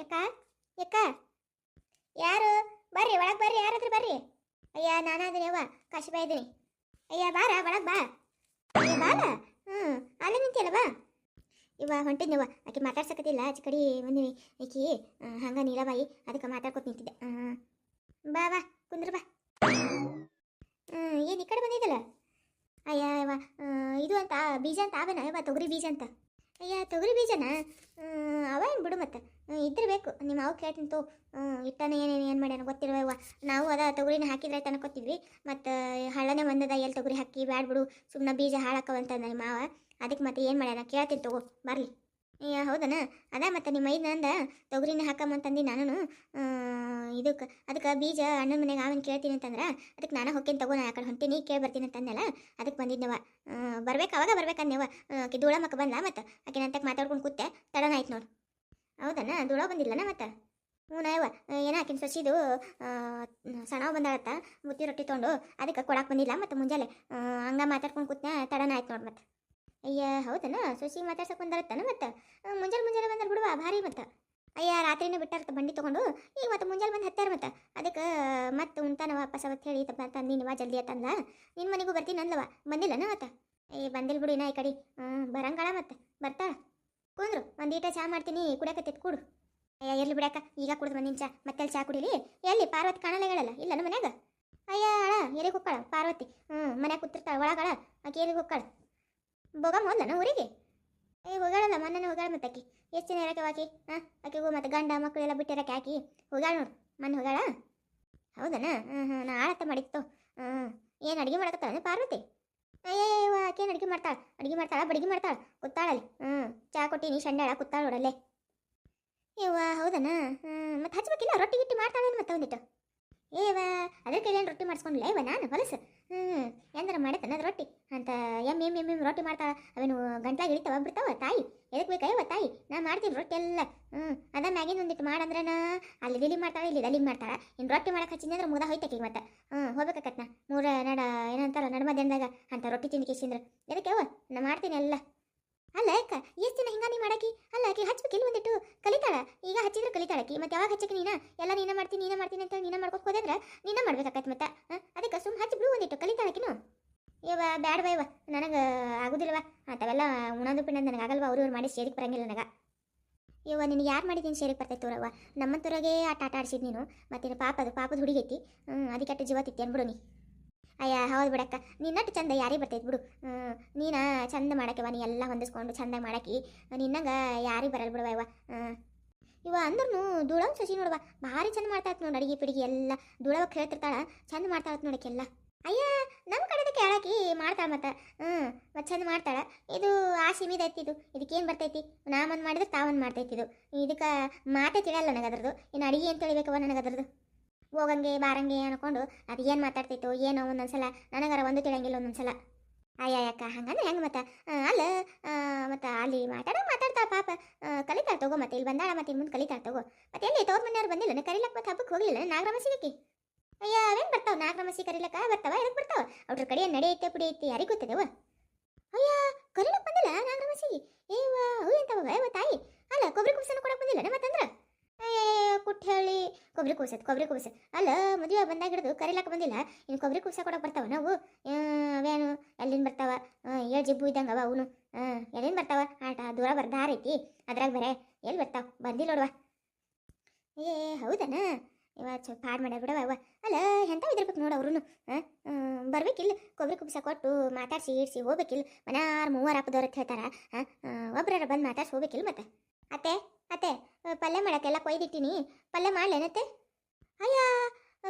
ಯಾಕ? ಯಾಕ? ಯಾರು? ಬರ್ರಿ, ಒಳಗೆ ಬರ್ರಿ, ಯಾರಾದ್ರೂ ಬರ್ರಿ. ಅಯ್ಯ ನಾನಾದಿನಿ ಅವ್ವ. ಕಾಶಿಬಾ ಇದ್ದೀನಿ. ಅಯ್ಯ, ಬಾರ, ಒಳಗೆ ಬಾ. ಅಯ್ಯ ಬಾಲ ಹ್ಞೂ ಅಲ್ಲೇ ನಿಂತಿಯಲ್ಲ ಬಾ ಇವ ಹೊಂಟಿದ್ನವ ಆಕೆ ಮಾತಾಡ್ಸಕತ್ತಿಲ್ಲ. ಆಚೆ ಕಡೆ ಬಂದಿನಿ. ಆಕಿ ಹಂಗೆ ನೀಲಬಾಯಿ ಅದಕ್ಕೆ ಮಾತಾಡ್ಕೊತ ನಿಂತಿದ್ದೆ. ಬಾ ಬಾ, ಕುಂದ್ರ ಬಾ. ಏನು ಈ ಕಡೆ ಬಂದಿದ್ದಲ್ಲ? ಅಯ್ಯ ಇವ ಇದು ಅಂತ, ಬೀಜ ಅಂತ, ಆವನ? ಇವ ತೊಗರಿ ಬೀಜ ಅಂತ. ಅಯ್ಯ, ತೊಗರಿ ಬೀಜನಾ? ಏನು ಬಿಡು ಮತ್ತೆ. ಇದ್ರ ಇದ್ರೆ ಬೇಕು. ನಿಮ್ಮ ಅವು ಕೇಳ್ತೀನಿ ತೋ. ಇಟ್ಟನ ಏನೇನು, ಏನು ಮಾಡ್ಯಾನ ಗೊತ್ತಿರುವ ನಾವು ಅದ ತೊಗರಿನ ಹಾಕಿದ್ರೆ ಆಯ್ತು ಅನ್ಕೋತಿದ್ವಿ ಮತ್ತು ಹಳ್ಳನೇ ಬಂದದ ಎಲ್ಲಿ ತೊಗರಿ ಹಾಕಿ ಬ್ಯಾಡ್ ಬಿಡು. ಸುಮ್ಮನೆ ಬೀಜ ಹಾಳಾಕವಂತ ನಿಮ್ಮ ಮಾವ. ಅದಕ್ಕೆ ಮತ್ತೆ ಏನು ಮಾಡ್ಯಾನ ಕೇಳ್ತೀನಿ ತಗೋ. ಬರಲಿ. ಹೌದನ? ಅದ ಮತ್ತು ನಿಮ್ಮ ಐದನಂದ ತೊಗರಿನ ಹಾಕಮ್ಮಂತಂದು ನಾನು ಇದಕ್ಕೆ ಅದಕ್ಕೆ ಬೀಜ ಅಣ್ಣನ ಮನೆಗೆ ಆಮೇಲೆ ಕೇಳ್ತೀನಿ ಅಂತಂದ್ರೆ ಅದಕ್ಕೆ ನಾನು ಹೊಕ್ಕೇನು ತಗೋ ನಾನು ಆ ಕಡೆ ಹೊಂಟೀನಿ, ಕೇಳಿ ಬರ್ತೀನಿ ಅಂತಂದೆಲ್ಲ ಅದಕ್ಕೆ ಬಂದಿದ್ನವ ಬರ್ಬೇಕು, ಅವಾಗ ಬರ್ಬೇಕಂದೇವ ಆಕೆ ಧೂಳ ಮಕ್ಕ ಬಂದ ಮತ್ತೆ? ಆಕೆ ನಂತಕ್ಕೆ ಮಾತಾಡ್ಕೊಂಡು ಕೂತೆ ತಡನ ಆಯ್ತು ನೋಡು. ಹೌದನ? ಧೂಳ ಬಂದಿಲ್ಲನ ಮತ್ತೆ? ಹ್ಞೂ ನಾಯವ ಏನಾಕಿನ ಸೊಸಿದು ಸಣ್ಣ ಬಂದಾಳತ್ತ, ಮುತ್ತಿ ರೊಟ್ಟಿ ತೊಗೊಂಡು, ಅದಕ್ಕೆ ಕೊಡಕ್ಕೆ ಬಂದಿಲ್ಲ ಮತ್ತು ಮುಂಜಾನೆ ಹಂಗೆ ಮಾತಾಡ್ಕೊಂಡು ಕೂತ್ನ ತಡನ ಆಯ್ತು ನೋಡಿ ಮತ್ತೆ. ಅಯ್ಯ, ಹೌದನ? ಸೊಸಿ ಮಾತಾಡ್ಸಕ್ಕೆ ಬಂದಾರತ್ತನ ಮತ್ತೆ? ಮುಂಜಾನೆ ಮುಂಜಾನೆ ಬಂದ್ರೆ ಬಿಡುವ, ಭಾರಿ ಮತ್ತೆ. ಅಯ್ಯ, ರಾತ್ರಿನೇ ಬಿಟ್ಟಾರತ್ತ ಬಂಡಿ ತೊಗೊಂಡು ಈಗ ಮತ್ತೆ ಮುಂಜಾನೆ ಬಂದು ಹತ್ತಾರ ಮತ್ತೆ. ಅದಕ್ಕೆ, ಮತ್ತೆ ಉಂತಾನ ವಾಪಸ್ ಅವತ್ತು ಹೇಳಿ, ತಪ್ಪ ವಾ, ಜಲ್ದಿ ಆತಂದ ನಿನ್ನ ಮನೆಗೂ ಬರ್ತೀನಿ ಅಂದ್ಲವ, ಬಂದಿಲ್ಲನ ಮತ್ತೆ? ಏ ಬಂದಿಲ್ಲ ಬಿಡು ಇನ್ನ ಈ ಕಡೆ. ಬರಂಗಾಳ ಮತ್ತೆ, ಬರ್ತಾಳ. ಕುಂದ್ರು ಒಂದು ಈಟ ಚಾ ಮಾಡ್ತೀನಿ, ಕುಡಿಯಕತ್ತೈತೆ, ಕೂಡು. ಅಯ್ಯ, ಇರ್ಲಿ ಬಿಡಕ್ಕ ಈಗ ಕುಡಿದು ಬಂದಿನ ಚಾ. ಮತ್ತೆ ಚಾ ಕುಡಿಲಿ? ಎಲ್ಲಿ? ಪಾರ್ವತಿ ಕಾಣಲೆಗಳಲ್ಲ ಇಲ್ಲನ ಮನ್ಯಾಗ? ಅಯ್ಯ, ಅಳ ಎರಿಗೆ ಹೋಗ್ಕಾಳ? ಪಾರ್ವತಿ? ಹ್ಞೂ ಮನ್ಯಾಗ ಕೂತಿರ್ತಾಳ, ಒಳಗಳ. ಆಕೆ ಎಲ್ಲಿಗೆ ಹೋಗ್ಕಾಳ? ಬೋಗಮ್ಮ ಹೋದ್ಲನ ಊರಿಗೆ? ಏ ಹೋಗಾಳಲ್ಲ ಮೊನ್ನೆ ಹೋಗಾಳ ಮತ್ತೆ ಆಕಿ. ಎಷ್ಟು ಜನ ಇರಕ್ಕೆ ಆಕಿ? ಹಾಂ ಆಕೆಗೂ ಮತ್ತೆ ಗಂಡ ಮಕ್ಕಳೆಲ್ಲ ಬಿಟ್ಟಿರಕ್ಕೆ ಆಕಿ. ಹೋಗಾಳ ನೋಡು, ಮೊನ್ನೆ ಹೋಗಾಳ ಹೌದನ? ಹ್ಞೂ ಹ್ಞೂ ನಾ ಆಳತ್ತ ಮಾಡಿತ್ತು. ಹ್ಞೂ ಏನು ಅಡುಗೆ ಮಾಡಕತ್ತಾಳೆ ಪಾರ್ವತಿ? ಅಯ್ಯಯ್ಯವ ಆಕೇನು ಅಡುಗೆ ಮಾಡ್ತಾಳೆ? ಅಡುಗೆ ಮಾಡ್ತಾಳ? ಬಡಿಗೆ ಮಾಡ್ತಾಳ? ಕೂತಾಳಲ್ಲಿ ಹ್ಞೂ ಚಾ ಕೊಟ್ಟಿನಿ ಶಂಡಾಳ ಕೂತಾಳ ನೋಡಲ್ಲೇ. ಯವ್ವ ಹೌದನ? ಹ್ಞೂ ಮತ್ತೆ ಹಚ್ಬೇಕಿಲ್ಲ? ರೊಟ್ಟಿ ಗಿಟ್ಟಿ ಮಾಡ್ತಾಳೇನು ಮತ್ತೆ ಒಂದಿಟ್ಟು? ಏವ, ಅದಕ್ಕೆ ಕೈಲೇನು ರೊಟ್ಟಿ ಮಾಡಿಸ್ಕೊಂಡಿಲ್ಲ ಇವ ನಾನು, ಹೊಲಸು. ಹ್ಞೂ ಎಂದ್ರೆ ಮಾಡತ್ತನ ಅದು ರೊಟ್ಟಿ? ಅಂತ ಎಂ ಎಂ ಎಂ ಎಂ ರೊಟ್ಟಿ ಮಾಡ್ತಾಳ. ಅವೇನು ಗಂಟ್ಲಾಗ ಇಳಿತಾವ ಬಿಡ್ತಾವ, ತಾಯಿ. ಎದಕ್ಕೆ ಬೇಕಾಯವ ತಾಯಿ? ನಾ ಮಾಡ್ತೀನಿ ರೊಟ್ಟಿ ಎಲ್ಲ. ಹ್ಞೂ ಅದ ಮ್ಯಾಗಿನ ಒಂದಿಟ್ಟು ಮಾಡಂದ್ರನ? ಅಲ್ಲಿ ದಿಲಿ ಮಾಡ್ತಾಳೆ, ಇಲ್ಲಿ ದಲಿಗೆ ಮಾಡ್ತಾಳೆ. ಇನ್ನು ರೊಟ್ಟಿ ಮಾಡಕ್ಕೆ ಹಚ್ಚಿದ್ರೆ ಅಂದ್ರೆ ಮುದ ಹೋಯ್ತಕ್ಕೆ ಮತ್ತೆ ಹ್ಞೂ ಹೋಗ್ಬೇಕಾಕತ್ನ. ಮೂರ ನಡ, ಏನಂತಾರ ನಡ್ಮದ್ಯಾನ್ದಾಗ ಅಂತ ರೊಟ್ಟಿ ತಿಂದು ಕೇಸಿಂದ್ರೆ ಎದಕ್ಕೆ ಅವ ನಾ ಮಾಡ್ತೀನಿ ಎಲ್ಲ. ಅಲ್ಲ ಅಕ್ಕ ಎಷ್ಟು ದಿನ ಹಿಂಗ ನೀ ಮಾಡಾಕಿ? ಅಲ್ಲ, ಆಕಿ ಹಚ್ಬೇಕಿಲ್ಲ ಒಂದಿಟ್ಟು ಕಲಿತಾಳ? ಈಗ ಹಚ್ಚಿದ್ರೆ ಕಲಿತಾಳಕಿ, ಮತ್ತೆ ಯಾವಾಗ ಹಚ್ಚಕ್ಕೆ ನೀನ? ಎಲ್ಲ ನೀನ ಮಾಡ್ತೀನಿ ನೀನ ಮಾಡ್ತೀನಿ ಅಂತ ನೀನ ಮಾಡ್ಕೊತ ಹೋದ್ರೆ ನೀನ ಮಾಡ್ಬೇಕಾಕತ್ ಮತ್ತೆ ಅದಕ್ಕೆ ಸುಮ್ ಹಚ್ಚಿ ಬಿಡು ಒಂದಿಟ್ಟು, ಕಲಿತಾಳಕಿನು. ಇವ ಬ್ಯಾಡ ಬೈವ ನನಗೆ ಆಗುದಿಲ್ಲವ. ಅಂಥವೆಲ್ಲ ಉಣದು ಪಿಂಡ ನನಗೆ ಆಗಲ್ವ, ಅವ್ರು ಇವ್ರು ಮಾಡಿ ಸೇರಿಗೆ ಬರಂಗಿಲ್ಲ ನನಗೆ. ಇವ ನಿನಗೆ ಯಾರು ಮಾಡಿದ್ದೀನಿ ಸೇರಿಗೆ ಬರ್ತೈತೆ ತೋರವ್ವ? ನಮ್ಮಂತವ್ರಾಗೆ ಆಟ ಆಟ ಆಡ್ಸಿದ್ ನೀನು. ಮತ್ತೇನು ಪಾಪದು, ಪಾಪದ ಹುಡುಗೈತಿ. ಹ್ಞೂ ಅದಕ್ಕೆ ಅಟ್ಟು ಜೀವ ಅನ್ಬಿಡು ನೀ. ಅಯ್ಯ, ಹೌದು ಬಿಡಕ್ಕ. ನಿನ್ನಟ್ಟು ಚಂದ ಯಾರಿಗೆ ಬರ್ತೈತೆ ಬಿಡು. ನೀನ ಚಂದ ಮಾಡಕ್ಕೆ ನೀ ಎಲ್ಲ ಹೊಂದಿಸ್ಕೊಂಡು ಚಂದ ಮಾಡಾಕಿ ನಿನ್ನಂಗೆ ಯಾರಿಗೆ ಬರಲ್ಲ ಬಿಡುವ ಇವ ಇವ ಅಂದ್ರೂ ದುಳವ್ ಶಶಿ ನೋಡುವ ಭಾರಿ ಚಂದ ಮಾಡ್ತಾ ಇತ್ತು ನೋಡಿ ಅಡಿಗೆ ಪಿಡಿಗೆ ಎಲ್ಲ. ದುಳವ ಕೇಳ್ತಿರ್ತಾಳ, ಚಂದ ಮಾಡ್ತಾ ಇತ್ತು ನೋಡಕ್ಕೆಲ್ಲ ಅಯ್ಯ ನಮ್ಮ ಕಡೆದ ಕೇಳಾಕಿ ಮಾಡ್ತಾಳ ಮತ್ತೆ. ಹ್ಞೂ ಮತ್ತೆ ಚಂದ ಮಾಡ್ತಾಳ. ಇದು ಆ ಸೀಮಿದ ಐತಿ ಇದು. ಇದಕ್ಕೇನು ಬರ್ತೈತಿ? ನಾ ಒಂದು ಮಾಡಿದ್ರೆ ಮಾಡ್ತೈತಿ ಇದು. ಇದಕ್ಕೆ ಮಾತೇ ತಿಳಿಯಲ್ಲ ನನಗೆ ಅದ್ರದ್ದು. ಇನ್ನು ಅಡಿಗೆ ಏನು ತಿಳಿಬೇಕವ ನನಗೆ ಅದ್ರದ್ದು? ಹೋಗಂಗೆ ಬಾರಂಗೆ ಅನ್ಕೊಂಡು ಅದು ಏನು ಮಾತಾಡ್ತಿತ್ತು, ಏನೋ ಒಂದೊಂದ್ಸಲ. ನನಗಾರ ಒಂದು ತಿಳಿಯಂಗಿಲ್ಲ ಒಂದೊಂದ್ಸಲ. ಅಯ್ಯ ಯಾಕ ಹಂಗಂದ್ರೆ ಹೆಂಗೆ ಮತ್ತೆ? ಅಲ್ಲ ಮತ್ತು ಅಲ್ಲಿ ಮಾತಾಡೋ ಮಾತಾಡ್ತಾ ಪಾಪ. ಕಲಿತಾಳ ತಗೋ ಮತ್ತೆ, ಇಲ್ಲಿ ಬಂದಾಳ ಮತ್ತೆ ಮುಂದೆ ಕಲಿತಾಳ ತಗೋ. ಮತ್ತೆ ಎಲ್ಲಿ ತೋರ್ ಮನೆಯವ್ರು ಬಂದಿಲ್ಲ ಕರಿಲಕ್ಕ ಮತ್ತೆ ಹಬ್ಬಕ್ಕೆ ಹೋಗಲಿಲ್ಲ ನಾಗರಮಸಿಗೆ ಅಯ್ಯ, ಅವೇನು ಬರ್ತಾವ? ನಾಗರಮಸಿ ಕರಿಲಕ್ಕ ಬರ್ತಾವ ಎದಕ್ಕೆ ಬರ್ತಾವ? ಅವ್ರ ಕಡೆ ನಡೆ ಐತೆ ಪುಡಿ ಐತಿ, ಯಾರಿಗೆ ಗೊತ್ತದವ? ಅಯ್ಯ, ಕರಿಲಕ್ಕ ಬಂದಿಲ್ಲ ನಾಗರಮಸಿಗೆ ಏವ ಅವು ಎಂತವ ತಾಯಿ. ಅಲ್ಲ ಕೊಬ್ಬರಿ ಕುಬ್ಸನ ಕೊಡಕ್ಕೆ ಬಂದಿಲ್ಲ ಮತ್ತಂದ್ರೆ? ಕುಟ್ಟು ಹೇಳಿ ಕೊಬ್ಬರಿ ಕೂಸತ್ ಕೊಬ್ಬರಿ ಕೂಸ ಅಲ್ಲ, ಮದುವೆ ಬಂದಾಗ ಹಿಡಿದು ಕರಿಲಾಕ ಬಂದಿಲ್ಲ? ಇನ್ನು ಕೊಬ್ಬರಿ ಕೂಸ ಕೊಡಕ್ಕೆ ಬರ್ತಾವ ನಾವು? ಅವೇನು, ಎಲ್ಲಿಂದ ಬರ್ತಾವ? ಏಳು ಜಿಬ್ಬು ಇದ್ದಂಗೆ ಅವ ಅವನು. ಎಲ್ಲಿಂದ ಬರ್ತಾವ? ಆಟ, ದೂರ ಬರ್ದಾರ ಐತಿ. ಅದ್ರಾಗ ಬರೇ ಎಲ್ಲಿ ಬರ್ತಾವ? ಬಂದಿಲ್ಲ ನೋಡುವ ಏ, ಹೌದನ? ಇವ ಚ, ಪಾಡ್ ಮಾಡ್ಯಾರ ಬಿಡವ ಅವ. ಅಲ್ಲ ಎಂತ ಇದಿರ್ಬೇಕು ನೋಡು ಅವ್ರು ಬರ್ಬೇಕಿಲ್ಲ. ಕೊಬ್ಬರಿ ಕುಬ್ಸ ಕೊಟ್ಟು ಮಾತಾಡ್ಸಿ ಇಡ್ಸಿ ಹೋಗ್ಬೇಕಿಲ್ಲ. ಮನಾರ್ ಮೂವರ್ ಹಾಪದವ್ರ ಅಂತ ಹೇಳ್ತಾರ. ಒಬ್ರಾರ ಬಂದು ಮಾತಾಡ್ಸಿ ಹೋಗ್ಬೇಕಿಲ್ಲ ಮತ್ತೆ? ಅತ್ತೆ? ಅತ್ತೆ ಪಲ್ಯ ಮಾಡೋಕ್ಕೆಲ್ಲ ಕೊಯ್ದಿಟ್ಟಿನಿ. ಪಲ್ಯ ಮಾಡ್ಲೇನತ್ತೆ? ಅಯ್ಯ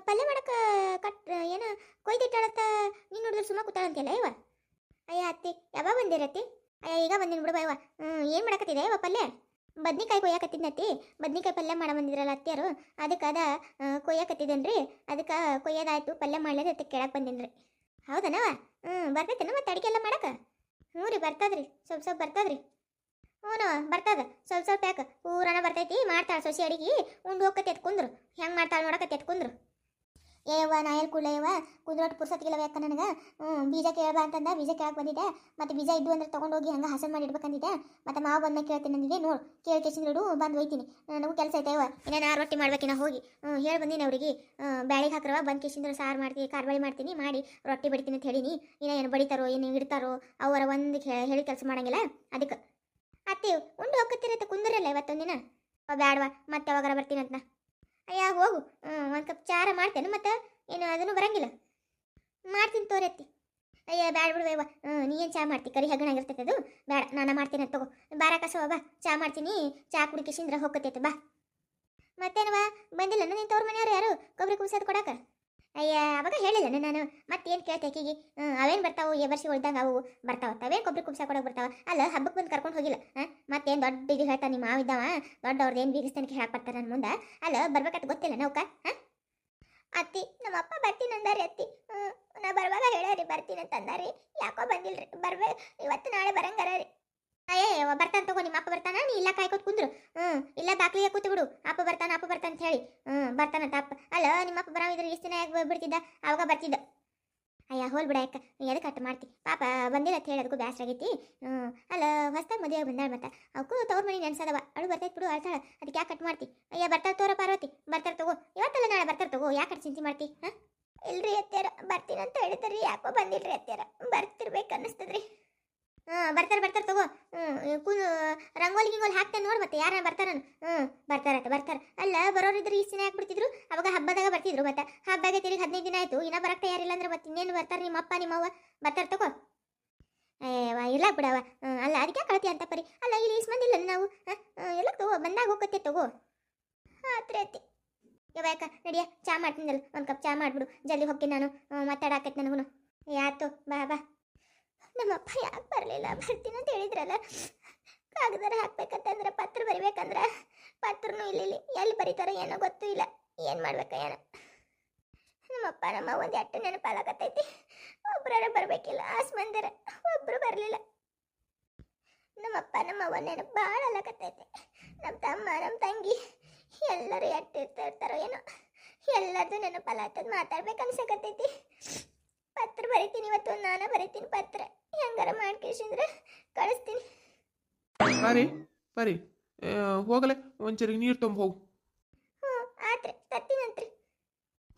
ಪಲ್ಯ ಮಾಡಕ್ಕೆ ಕಟ್ ಏನು ಕೊಯ್ದಿಟ್ಟಾಳತ್ತ ನೀನು ನೋಡಿದ್ರೆ ಸುಮ್ಮ ಕೂತಾಳಂತಿಲ್ಲ ಇವ ಅಯ್ಯ, ಅತ್ತಿ, ಯಾವಾಗ ಬಂದಿರತ್ತಿ? ಅಯ್ಯ, ಈಗ ಬಂದಿನಿ ಬಿಡು ಹ್ಞೂ ಏನು ಮಾಡಕತ್ತಿದೆ ಇವ ಪಲ್ಯ? ಬದ್ನಿಕಾಯಿ ಕೊಯ್ಯಾಕತ್ತಿದ್ನತ್ತಿ. ಬದ್ನಿಕಾಯಿ ಪಲ್ಯ ಮಾಡ ಬಂದಿದ್ರಲ್ಲ ಅತ್ತಿಯರು. ಅದಕ್ಕೆ ಅದ ಕೊಯ್ಯಾಕತ್ತಿದ್ದೇನ್ರಿ ಅದಕ್ಕೆ ಕೊಯ್ಯೋದಾಯ್ತು. ಪಲ್ಯ ಮಾಡ್ಲೇದು ಅದಕ್ಕೆ ಕೇಳಕ್ಕೆ ರೀ ಹೌದನವ ಹ್ಞೂ ಬರ್ತೈತೇನು ಮತ್ತೆ ಅಡಿಗೆ ಎಲ್ಲ ಮಾಡಕ್ಕೆ ಹ್ಞೂ ರೀ, ಬರ್ತದ್ರಿ. ಸ್ವಲ್ಪ ಸ್ವಲ್ಪ ಬರ್ತದ್ರಿ. ಹ್ಞೂ ಬರ್ತದ. ಸ್ವಲ್ಪ ಸ್ವಲ್ಪ ಯಾಕೆ? ಊರನ ಬರ್ತೈತಿ, ಮಾಡ್ತಾಳೆ ಸೊಸಿ ಅಡಿಗೆ. ಉಂಡು ಹೋಗತ್ತೆ ಕುಂದ್ರು ಹೆಂಗೆ ಮಾಡ್ತಾಳೆ ನೋಡಕತ್ತೆ ಕುಂದ್ರು ಏವ ನಾಯಲ್ ಎಲ್ಲಿ ಏವ ಕುಂದ್ರೋಟ್ ಪುರ್ಸತ್ಗಿಲ್ಲವ ಯಾಕ ನನಗೆ? ಹ್ಞೂ ಬೀಜ ಕೇಳಬಾ ಅಂತಂದ, ಬೀಜ ಕೇಳಕ್ಕೆ ಬಂದಿದ್ದೆ. ಮತ್ತು ಬೀಜ ಇದ್ದು ಅಂದ್ರೆ ತೊಗೊಂಡೋಗಿ ಹಂಗೆ ಹಸನ್ ಮಾಡಿ ಇಡ್ಬೇಕಂದಿದ್ದೆ ಮತ್ತು ಮಾವು ಬಂದ ಕೇಳ್ತೀನಿ ಅಂದಿದ್ದೆ, ನೋಡು, ಕೇಳಿ ಕೇಸಿದ್ರು ಬಂದು ಒಯ್ತೀನಿ. ನನಗೂ ಕೆಲಸ ಐತೆ ಅವ ಇನ್ನೇನು ಆರು ರೊಟ್ಟಿ ಮಾಡ್ಬೇಕಿನ ಹೋಗಿ. ಹ್ಞೂ ಹೇಳಿ ಬಂದಿನಿ ಅವ್ರಿಗೆ. ಬ್ಯಾಳಿಗೆ ಹಾಕ್ರವ, ಬಂದು ಕೇಸಿಂದ್ರೆ ಸಾರು ಮಾಡ್ತೀನಿ ಕಾರ್ಬಾಳಿ ಮಾಡ್ತೀನಿ, ಮಾಡಿ ರೊಟ್ಟಿ ಬಡಿತೀನಿ ಅಂತ ಹೇಳಿನಿ. ಇನ್ನ ಏನು ಬಡಿತಾರೋ, ಏನು ಇಡ್ತಾರೋ ಅವರ ಒಂದು ಹೇಳಿ ಕೆಲಸ ಮಾಡಂಗಿಲ್ಲ. ಅದಕ್ಕೆ. ಅತ್ತಿ ಉಂಡು ಹೋಗತ್ತಿರತ್ತೆ ಕುಂದಿರಲ್ಲ ಇವತ್ತೊಂದಿನ? ಬ್ಯಾಡವಾ, ಮತ್ತೆ ಯಾವಾಗಾರ ಬರ್ತೀನಿ ಅಂತ. ಅಯ್ಯ, ಹೋಗು. ಒಂದು ಕಪ್ ಚಾರ ಮಾಡ್ತೇನೆ, ಮತ್ತೆ ಏನು ಅದನ್ನು ಬರಂಗಿಲ್ಲ. ಮಾಡ್ತೀನಿ ತೋರಿ ಅತ್ತಿ. ಅಯ್ಯ, ಬ್ಯಾಡ ಬಿಡುವ ನೀ ಏನು ಚಾ ಮಾಡ್ತಿ? ಕರಿ ಹಗಣಾಗಿರ್ತೈತೆ ಅದು. ಬೇಡ ನಾನು ಮಾಡ್ತೀನಿ ತಗೋ. ಬಾರ ಕಸವ ಬಾ. ಚಾ ಮಾಡ್ತೀನಿ. ಚಾ ಕುಡಿಕಿಸಿಂದ್ರ ಹೋಗತ್ತೈತೆ ಬಾ. ಮತ್ತೇನವ? ಬಂದಿಲ್ಲ ನೀನು ತವ್ರ ಮನೆಯವ್ರು ಯಾರು? ಕೊಬ್ಬರಿ ಕುಬ್ಸೋದು ಕೊಡಕ? ಅಯ್ಯ, ಅವಾಗ ಹೇಳಿಲ್ಲ ನಾನು. ಮತ್ತೇನು ಕೇಳ್ತೆ ಆಕಿಗೆ ಅವೇನು ಬರ್ತಾವು? ಈ ವರ್ಷ ಉಳ್ದಂಗ ಅವು ಬರ್ತಾವ. ಅವೇನು ಕೊಬ್ಬರಿ ಕುಬ್ಸ ಕೊಡೋಕೆ ಬರ್ತಾವ? ಅಲ್ಲ ಹಬ್ಬಕ್ಕೆ ಬಂದು ಕರ್ಕೊಂಡು ಹೋಗಿಲ್ಲ. ಹಾಂ, ಮತ್ತೇನು ದೊಡ್ಡ ಇದು ಹೇಳ್ತಾ ನಿಮ್ಮ ಇದ್ದಾವ ದೊಡ್ಡವ್ರದ್ದು ಏನು ಬೀಗಿಸ್ತಾನೆ ಹೇಳಕ್ಕೆ ಬರ್ತಾರೆ ನನ್ನ ಮುಂದೆ? ಅಲ್ಲ, ಬರ್ಬೇಕಂತ ಗೊತ್ತಿಲ್ಲ ನೌಕ? ಹಾಂ? ಅತ್ತಿ ನಮ್ಮ ಅಪ್ಪ ಬರ್ತೀನಿ ಅಂದಾರಿ ಅತ್ತಿ. ನಾ ಬರುವಾಗ ಹೇಳ್ಯಾರಿ, ಬರ್ತೀನಿ ಅಂತ ಅಂದಾರಿ. ಯಾಕೋ ಬಂದಿಲ್ರಿ ಬರ್ಬೇಕು ಇವತ್ತು ನಾಳೆ ಬರಂಗಾರ ರೀ. ಅಯ್ಯ ಬರ್ತಾನೆ ತಗೋ, ನಿಮ್ಮ ಅಪ್ಪ ಬರ್ತಾನ? ನೀ ಇಲ್ಲ ಕಾಯ್ಕೋತ್ ಕುಂದ್ರು. ಹ್ಞೂ ಇಲ್ಲ ದಾಖಲೆಗೆ ಕೂತು ಬಿಡು. ಅಪ್ಪ ಬರ್ತಾನ ಅಪ್ಪ ಬರ್ತಾನ ಅಂತ ಹೇಳಿ. ಹ್ಞೂ ಬರ್ತಾನಂತ ಅಪ್ಪ. ಅಲ್ಲ, ನಿಮ್ಮ ಅಪ್ಪ ಬರಾವಿದ್ರೆ ಇಷ್ಟು ದಿನ ಯಾಕೆ ಬಿಡ್ತಿದ್ದ? ಅವಾಗ ಬರ್ತಿದ್ದ. ಅಯ್ಯ, ಹೋಲ್ ಬಿಡ ಯಾಕ? ಎದಕ್ಕೆ ಕಟ್ ಮಾಡ್ತಿ? ಪಾಪ, ಬಂದಿಲ್ಲ ಅಂತ ಹೇಳಿ, ಅದಕ್ಕೂ ಬ್ಯಾಸ್ಟ್ ಆಗೈತಿ. ಹ್ಞೂ ಅಲ್ಲ, ಹೊಸ್ದಾಗಿ ಮದುವೆ ಬಂದಾಳ ಮತ್ತೆ? ಅವಕ್ಕೂ ತೋರ್ ಮನೆ ನೆನ್ಸದವ. ಅಳು ಬರ್ತೈತೆ ಬಿಡು, ಅಳ್ತಾಳ. ಅದಕ್ಕೆ ಯಾಕೆ ಕಟ್ ಮಾಡ್ತಿ? ಅಯ್ಯ ಬರ್ತಾರ ತೋರ ಪಾರ್ವತಿ. ಬರ್ತಾರೆ ತಗೋ. ಇವತ್ತಲ್ಲ ನಾಳೆ ಬರ್ತಾರೆ ತಗೋ. ಯಾಕೆ ಚಿಂತೆ ಮಾಡ್ತಿ? ಹಾಂ? ಇಲ್ರಿ ಅತ್ಯಾರ ಬರ್ತೀನಿ ಅಂತ ಹೇಳಿದ್ರಿ. ಯಾಕೋ ಬಂದಿಲ್ರಿ ಅತ್ಯಾರ ಬರ್ತಿರ್ಬೇಕು ಅನ್ನಿಸ್ತದ್ರಿ. ಹಾಂ, ಬರ್ತಾರೆ ಬರ್ತಾರೆ ತಗೋ. ಹ್ಞೂ ಕು ರಂಗೋಲಿ ಗಿಂಗೋಲಿ ಹಾಕ್ತೇನೆ ನೋಡಿ ಮತ್ತೆ ಯಾರ ಬರ್ತಾರ ಹ್ಞೂ ಬರ್ತಾರತ್ತ ಬರ್ತಾರೆ. ಅಲ್ಲ, ಬರೋರಿದ್ರೆ ಈ ದಿನ ಹಾಕ್ಬಿಡ್ತಿದ್ರು ಅವಾಗ ಹಬ್ಬದಾಗ ಬರ್ತಿದ್ರು ಮತ್ತೆ. ಹಬ್ಬಗೆ ತಿರುಗಿ ಹದಿನೈದು ದಿನ ಆಯ್ತು. ಇನ್ನೂ ಬರಕ್ಕೆ ತಯಾರಿಲ್ಲ ಅಂದ್ರೆ ಮತ್ತೆ ಇನ್ನೇನು ಬರ್ತಾರೆ ನಿಮ್ಮ ಅಪ್ಪ ನಿಮ್ಮ ಅವ್ವ ಬರ್ತಾರೆ ತಗೋ. ಏವಾ ಇಲ್ಲ ಬಿಡವ ಅಲ್ಲ ಅದಕ್ಕೆ ಕಳತಿ ಅಂತ ಪರಿ? ಅಲ್ಲ, ಇಲ್ಲಿ ಇಸ್ ಮಂದಿಲ್ಲ ನಾವು? ಎಲ್ಲ ತಗೋ, ಬಂದಾಗ ಹೋಗತ್ತೆ ತಗೋ. ಆತ್ರಿ ಐತಿ ಯಾಕ? ನಡಿಯ, ಚಾ ಮಾಡ್ತೀನಲ್ಲ. ಒಂದು ಕಪ್ ಚಾ ಮಾಡಿಬಿಡು. ಜಲ್ದಿ ಹೋಗ್ತೀನಿ ನಾನು. ಮಾತಾಡಾಕೈತೆ ನನಗೂ ಯಾತು, ಬಾ ಬಾ. ನಮ್ಮಪ್ಪ ಯಾಕೆ ಬರಲಿಲ್ಲ? ಬರ್ತೀನಿ ಅಂತ ಹೇಳಿದ್ರಲ್ಲ? ಕಾಗದಾರ ಹಾಕ್ಬೇಕಂತಂದ್ರೆ ಪತ್ರ ಬರಿಬೇಕಂದ್ರೆ ಪತ್ರನೂ ಇಲ್ಲಿ ಎಲ್ಲಿ ಬರೀತಾರ ಏನೋ ಗೊತ್ತೂ ಇಲ್ಲ. ಏನು ಮಾಡ್ಬೇಕ ಏನೋ ನಮ್ಮಪ್ಪ ನಮ್ಮ ಒಂದು ಎಟ್ಟು ನೆನಪಾಲಾಗತ್ತೈತಿ ಒಬ್ಬರ ಬರಬೇಕಿಲ್ಲ ಆಸ್ ಒಬ್ಬರು ಬರಲಿಲ್ಲ. ನಮ್ಮಪ್ಪ ನಮ್ಮ ಅವ್ವ ನೆನಪು ಭಾಳ ಅಲ್ಲಕತ್ತೈತಿ ನಮ್ಮ ತಮ್ಮ, ನಮ್ಮ ತಂಗಿ ಎಲ್ಲರೂ ಎಟ್ಟಿರ್ತಾ ಇರ್ತಾರೋ ಏನೋ. ಎಲ್ಲರದು ನೆನಪಲ್ಲ ಮಾತಾಡ್ಬೇಕು ಅನ್ಸಕತ್ತೈತಿ ಪತ್ರ ಬರಿತೀನಿ ಇವತ್ತು ನಾನು ಬರಿತೀನಿ ಪತ್ರ ಹೆಂಗಾರ ಮಾಡ್ಕೇಸಿಂದ್ರೆ ಕಳಿಸ್ತೀನಿ ಬರ್ರಿ ಬರಿ. ಹೋಗಲೆ ಒಂಚೂರಿಗೆ ನೀರು ತುಂಬ ಹೋಗು.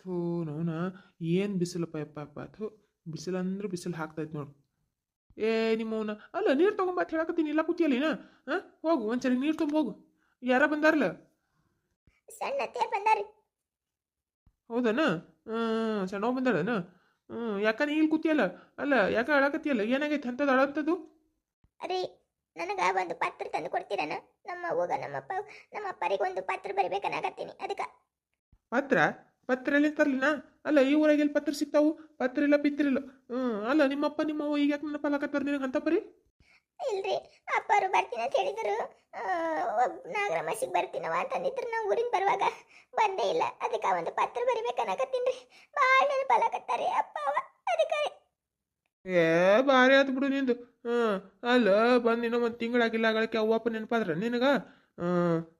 ಥೂ ನೋನ ಏನು ಬಿಸಿಲಪ್ಪ ಯಪ್ಪ ಅಪ್ಪ ಥೂ ಬಿಸಿಲು ಅಂದ್ರೆ ಬಿಸಿಲು ಹಾಕ್ತೈತೆ ನೋಡು. ಏ ನಿಮ್ಮವನ ಅಲ್ಲ ನೀರು ತೊಗೊಂಬ ಹೇಳಕತ್ತೀನಿ ಇಲ್ಲ ಕೂತಿಯಲ್ಲಿನ ಹಾಂ ಹೋಗು ಒಂಚೂರಿಗೆ ನೀರು ತುಂಬ ಹೋಗು. ಯಾರ ಬಂದಾರಲ್ಲ ಹೌದನ? ಹ್ಞೂ ಸಣ್ಣ ಬಂದಾಳನ? ಹ್ಞೂ ಯಾಕ ನೀ ಇಲ್ಲಿ ಕೂತಿಯಲ್ಲ ಅಲ್ಲ ಯಾಕ ಅಳಕತ್ತಿಯಲ್ಲ? ಏನಾಗೈತೆ ಅಂಥದ್ದು ಅಳಂಥದ್ದು? ರೀ ನನಗೆ ಒಂದು ಪತ್ರ ತಂದು ಕೊಡ್ತೀರನ? ನಮ್ಮ ಅವ್ವಗ ನಮ್ಮಪ್ಪ ನಮ್ಮ ಅಪ್ಪರಿಗೆ ಒಂದು ಪತ್ರ ಬರಿಬೇಕನ್ನಾಗತ್ತೀನಿ ಅದಕ್ಕೆ. ಪತ್ರ ಪತ್ರ ಎಲ್ಲಿ ತರ್ಲಿನ? ಅಲ್ಲ ಈ ಊರಾಗ ಎಲ್ಲಿ ಪತ್ರ ಸಿಗ್ತಾವು? ಪತ್ರ ಇಲ್ಲ ಪಿತ್ರಿಲ್ಲ ಹ್ಞೂ ಅಲ್ಲ ನಿಮ್ಮಪ್ಪ ನಿಮ್ಮವ್ವ ಈಗ ಯಾಕೆ ನೆನಪಲ್ಲಾಕತ್ತಾರ ನಿನಗೆ ಅಂತ ಪರಿ? ಇಲ್ರಿ ಅಪ್ಪರು ಬರ್ತೀನಿ ಅಂತ ಹೇಳಿದ್ರು. ನಾಗರಮಸಿಗೆ ಬರ್ತೀನವ ಅಂತಂದಿದ್ರು. ನಾವು ಊರಿಂದ ಬರುವಾಗ ಬಂದೇ ಇಲ್ಲ. ಅದಕ್ಕೆ ಒಂದು ಪತ್ರ ಬರಿಬೇಕನ್ನಾಗತ್ತೀನಿ ರೀ. ಭಾಳ ನೆನಪಲ್ಲಾಕತ್ತಾರೆ ಅಪ್ಪ ಅವ ಅದಕ್ಕೆ ಏ, ಭಾರಿ ಆತು ಬಿಡು ನಿಂದು. ಹಾಂ ಅಲ್ಲ, ಬಂದು ಇನ್ನೂ ಒಂದು ತಿಂಗಳಾಗಿಲ್ಲ ಆಗಳಕ್ಕೆ ಅವ್ವಪ್ಪ ನೆನಪಾದ್ರ ನಿನಗ? ಹ್ಞೂ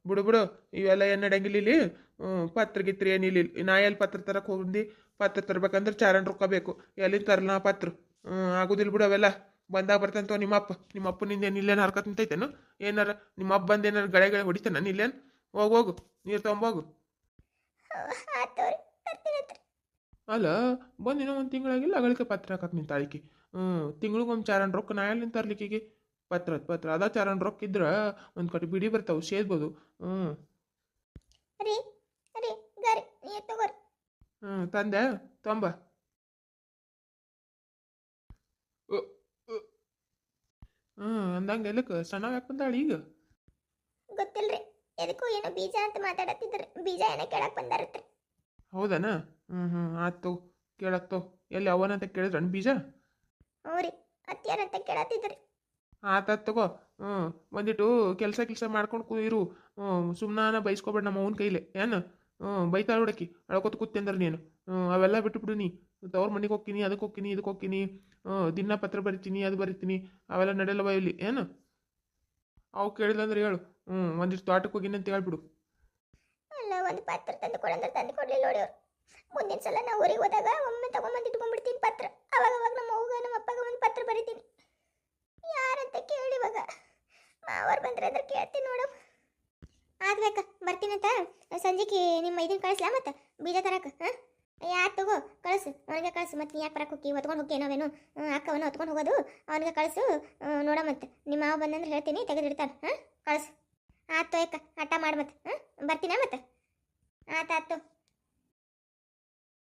ಬಿಡು ಬಿಡು, ಇವೆಲ್ಲ ಏನು ನಡೆಯಂಗಿಲ್ಲ ಇಲ್ಲಿ ಹ್ಞೂ ಪತ್ರ ಗಿತ್ರ ಏನಿಲ್ಲ ನಾ ಎಲ್ಲಿ ಪತ್ರ ತರಕ್ಕೆ ಹೋಗಿ ಪತ್ರ ತರ್ಬೇಕಂದ್ರೆ ಚಾರಣ ರೊಕ್ಕ ಬೇಕು. ಎಲ್ಲಿಂದ ತರಲ ಪತ್ರ? ಹ್ಞೂ ಆಗುದಿಲ್ಲ ಬಿಡು ಅವೆಲ್ಲ. ಬಂದಾಗ ಬರ್ತಂತ ನಿಮ್ಮಪ್ಪ ನಿಮ್ಮಪ್ಪ. ನಿಂದ ಏನು ಇಲ್ಲೇನು ಹರ್ಕತ್ ನಿಂತೈತೇನು? ಏನಾರ, ನಿಮ್ಮಪ್ಪ ಬಂದು ಏನಾರು ಗಳೆ ಗಳೆ ಹೊಡಿತಾನ ಇಲ್ಲೇನು ಹೋಗು ಹೋಗು, ನೀರು ತೊಗೊಂಬೋಗು ಅಲ್ಲ ಬಂದು ಇನ್ನೂ ಒಂದು ತಿಂಗಳಾಗಿಲ್ಲ ಅಗಳಿಕೆ ಪತ್ರ ಹಾಕಕ್ಕೆ ನಿಂತಾಳಿಕೆ ಹ್ಞೂ ತಿಂಗಳಿಗೊಮ್ಮೆ ಚಾರಣ ರೊಕ್ಕ ನಾ ಎಲ್ಲಿ ತರ್ಲಿಕ್ಕಿಗೆ? ಪತ್ರ ಪತ್ರ. ಅದ ಚಾರಣ ರೊಕ್ಕ ಇದ್ರೆ ಒಂದು ಕಡೆ ಬಿಡಿ ಬರ್ತಾವೆ ಸೇದ್ಬೋದು. ಹ್ಞೂ ರೀ ರೀ ಹ್ಞೂ ತಂದೆ ತೊಂಬ. ಹ್ಞೂ ಅಂದಂಗೆ ಎಲ್ಲಕ್ಕೆ ಸಣ್ಣ ಯಾಕೆ ಬಂದಾಳ ಈಗ? ಗೊತ್ತಿಲ್ರಿ. ಎದಕ್ಕೂ ಏನೋ ಬೀಜ ಅಂತ ಮಾತಾಡತ್ತಿದ್ರೆ. ಬೀಜ ಏನೋ ಕೇಳಕ್ಕೆ ಬಂದಾರತ್ರಿ. ಹೌದನ? ಹ್ಞೂ ಹ್ಞೂ ಆಯ್ತು. ಕೇಳತ್ತೋ. ಎಲ್ಲಿ ಅವನಂತ ಕೇಳಿದ್ರಣ್ಣ ಬೀಜ? ಹ್ಞೂ ರೀ. ಅತ್ಯಾರಂತ ಕೇಳತ್ತಿದ್ರಿ. ಆತಾತ್ ತಗೋ. ಹ್ಞೂ ಬಂದಿಟ್ಟು ಕೆಲಸ ಕೆಲಸ ಮಾಡ್ಕೊಂಡು ಕೂ ಇರು. ಹ್ಞೂ ಸುಮ್ಮನ ಬೈಸ್ಕೊಬೇಡ ನಮ್ಮ ಅವನ ಕೈಲೆ. ಏನು? ಹ್ಞೂ ಬೈತಾಳ ಹುಡುಕಿ. ಅಳ್ಕೊತ ಕೂತಿ ಅಂದ್ರೆ ನೀನು. ಹ್ಞೂ ಅವೆಲ್ಲ ಬಿಟ್ಟುಬಿಡು ನೀ. ತವ್ರ ಮನೆಗೆ ಹೋಗ್ತೀನಿ ಅದಕ್ಕೆ ಹೋಗ್ತೀನಿ ಇದಕ್ಕೆ ಹೋಗ್ತೀನಿ. ಹ್ಞೂ ದಿನ ಪತ್ರ ಬರಿತೀನಿ ಅದು ಬರಿತೀನಿ. ಅವೆಲ್ಲ ನಡೆಯಲ್ಲವ ಇಲ್ಲಿ? ಏನು? ಅವು ಕೇಳಿದಂದ್ರೆ ಹೇಳು. ಹ್ಞೂ ಒಂದಿಷ್ಟು ತೋಟಕ್ಕೆ ಹೋಗಿನಿ ಅಂತ ಹೇಳ್ಬಿಡು. ಒಂದು ಪತ್ರ ತಂದು ಕೊಡಂದ್ರೆ ತಂದು ಕೊಡಲಿಲ್ಲ ನೋಡಿ ಅವ್ರು ಮುಂದಿನ ಸಲ ನಾ ಊರಿಗೆ ಹೋದಾಗ ಒಮ್ಮೆ ತಗೊಂಬಂದು ಇಟ್ಕೊಂಡ್ಬಿಡ್ತೀನಿ ಪತ್ರ. ಅವಾಗ ಅವಾಗ ನಮ್ಮ ಅವ್ಗ ನಮ್ಮ ಅಪ್ಪಗ ಒಂದು ಪತ್ರ ಬರಿತೀನಿ. ಯಾರಂತ ಕೇಳಿ ಇವಾಗ. ಮಾವರು ಬಂದ್ರೆ ಅಂದ್ರೆ ಕೇಳ್ತೀನಿ ನೋಡು. ಆಗ್ಬೇಕ ಬರ್ತೀನಂತ ಸಂಜೆಗೆ ನಿಮ್ಮ ಇದನ್ನ ಕಳಿಸ್ಲಾ ಮತ್ತೆ? ಬೀಜ ತರಕ, ಹಾಂ? ಯಾರು ತಗೋ? ಕಳಿಸು, ಅವನಿಗೆ ಕಳಿಸು. ಮತ್ತೆ ಯಾಕೆ ಬರಕ್ಕೆ ಹೋಗಿ? ಹೊತ್ಕೊಂಡು ಹೋಗಿ ನಾವೇನು? ಅಕ್ಕವನ್ನು ಹೊತ್ಕೊಂಡು ಹೋಗೋದು? ಅವನಿಗೆ ಕಳಿಸು ನೋಡ ಮತ್ತೆ ನಿಮ್ಮ ಮಾವ ಬಂದಂದ್ರೆ ಹೇಳ್ತೀನಿ, ತೆಗೆದಿಡ್ತಾನೆ, ಹಾಂ? ಕಳಿಸು. ಆತು ಯಾಕ ಹಠ ಮಾಡಿ ಮತ್ತೆ ಹಾಂ ಬರ್ತೀನಾ ಮತ್ತೆ? ಆತಾತು